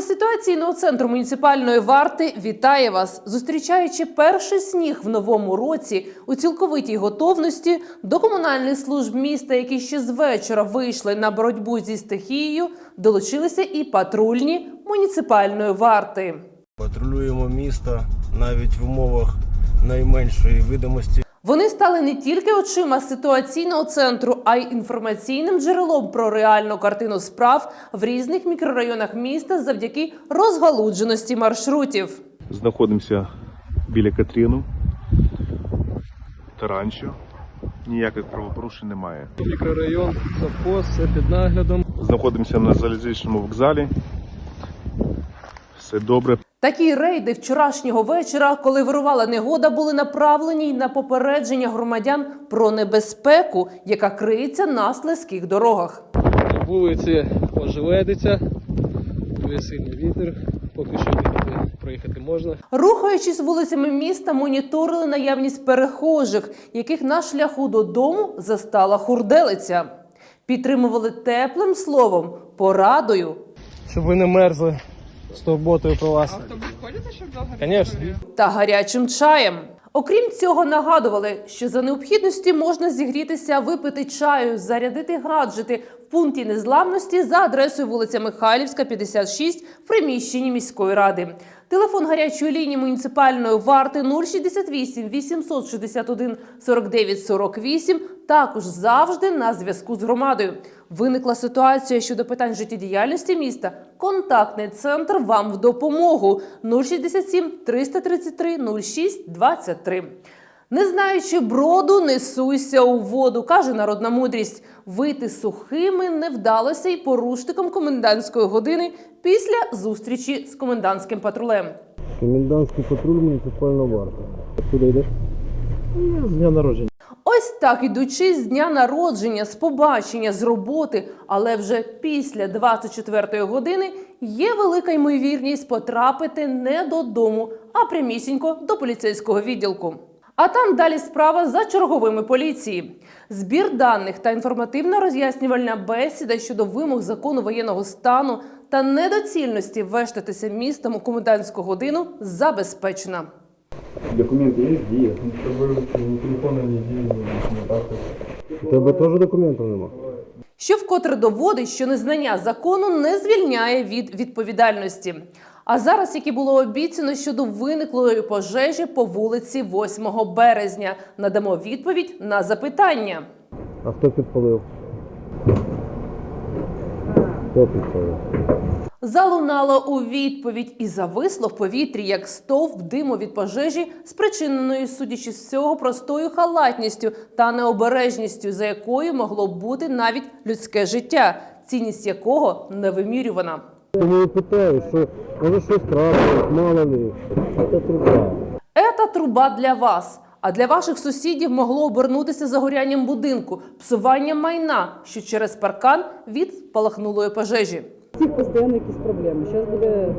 ситуаційного центру муніципальної варти вітає вас, зустрічаючи перший сніг в новому році у цілковитій готовності до комунальних служб міста, які ще з вечора вийшли на боротьбу зі стихією, долучилися і патрульні муніципальної варти. Патрулюємо місто навіть в умовах найменшої видимості. Вони стали не тільки очима ситуаційного центру, а й інформаційним джерелом про реальну картину справ в різних мікрорайонах міста завдяки розгалудженості маршрутів. Знаходимося біля Катріну, Таранчо. Ніяких правопорушень немає. Мікрорайон, завхоз, все під наглядом. Знаходимося на залізничному вокзалі. Все добре. Такі рейди вчорашнього вечора, коли вирувала негода, були направлені й на попередження громадян про небезпеку, яка криється на слизьких дорогах. На вулиці ожеледиться, дує вітер, поки що їхати, проїхати можна. Рухаючись вулицями міста, моніторили наявність перехожих, яких на шляху додому застала хурделиця. Підтримували теплим словом, порадою Щоб ви не мерзли з турботою про вас. Автобус ходите, щоб довго? Звісно. та гарячим чаєм. Окрім цього, нагадували, що за необхідності можна зігрітися, випити чаю, зарядити гаджети в пункті незламності за адресою вулиця Михайлівська, 56 в приміщенні міської ради. Телефон гарячої лінії муніципальної варти 068 861 49 48 також завжди на зв'язку з громадою. Виникла ситуація щодо питань життєдіяльності міста. Контактний центр вам в допомогу 067 333 06 23. Не знаючи броду, не суйся у воду, каже народна мудрість. Вийти сухими не вдалося й порушникам комендантської години після зустрічі з комендантським патрулем. Комендантський патруль муніципальна варта. Куди йдеш? Я з дня народження. Так ідучи з дня народження, з побачення, з роботи, але вже після 24-ї години є велика ймовірність потрапити не додому, а прямісінько до поліцейського відділку. А там далі справа за черговими поліції. Збір даних та інформативна роз'яснювальна бесіда щодо вимог закону воєнного стану та недоцільності вештатися містом у комендантську годину забезпечена. Документы есть? Где? Ну, ни телефона, ни денег, ни карты. У тебе теж документів нема? що вкотре доводить, що незнання закону не звільняє від відповідальності. А зараз, як і було обіцяно щодо виниклої пожежі по вулиці 8 березня, надамо відповідь на запитання. А хто підпалив? Залунало у відповідь і зависло в повітрі як стовп диму від пожежі, спричиненої, судячи з цього, простою халатністю та необережністю, за якою могло бути навіть людське життя, цінність якого не вимірювана. Тому питаю, що може щось трапилось, мало ли. Це труба. Ета труба для вас. А для ваших сусідів могло обернутися загорянням будинку, псуванням майна, що через паркан від палахнулої пожежі. всіх постійно якісь проблеми. Зараз буде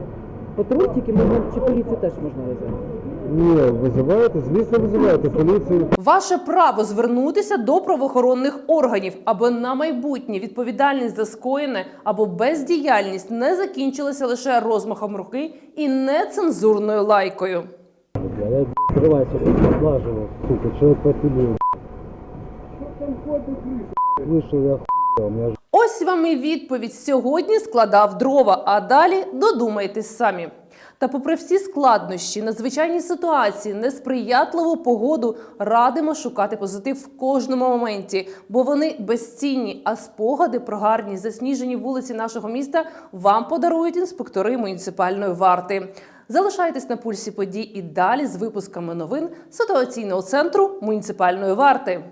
патруль, тільки можна чи поліцію теж можна визвати. Ні, визиваєте, звісно, визиваєте поліцію. Ваше право звернутися до правоохоронних органів, аби на майбутнє відповідальність за скоєне або бездіяльність не закінчилася лише розмахом руки і нецензурною лайкою. Я б**, кривайся, облаживав. Сука, чого патрулюю? Вийшов я хуя, у мене ж Ось вам і відповідь сьогодні складав дрова, а далі додумайтесь самі. Та попри всі складнощі, надзвичайні ситуації, несприятливу погоду радимо шукати позитив в кожному моменті, бо вони безцінні. А спогади про гарні засніжені вулиці нашого міста вам подарують інспектори муніципальної варти. Залишайтесь на пульсі подій і далі з випусками новин ситуаційного центру муніципальної варти.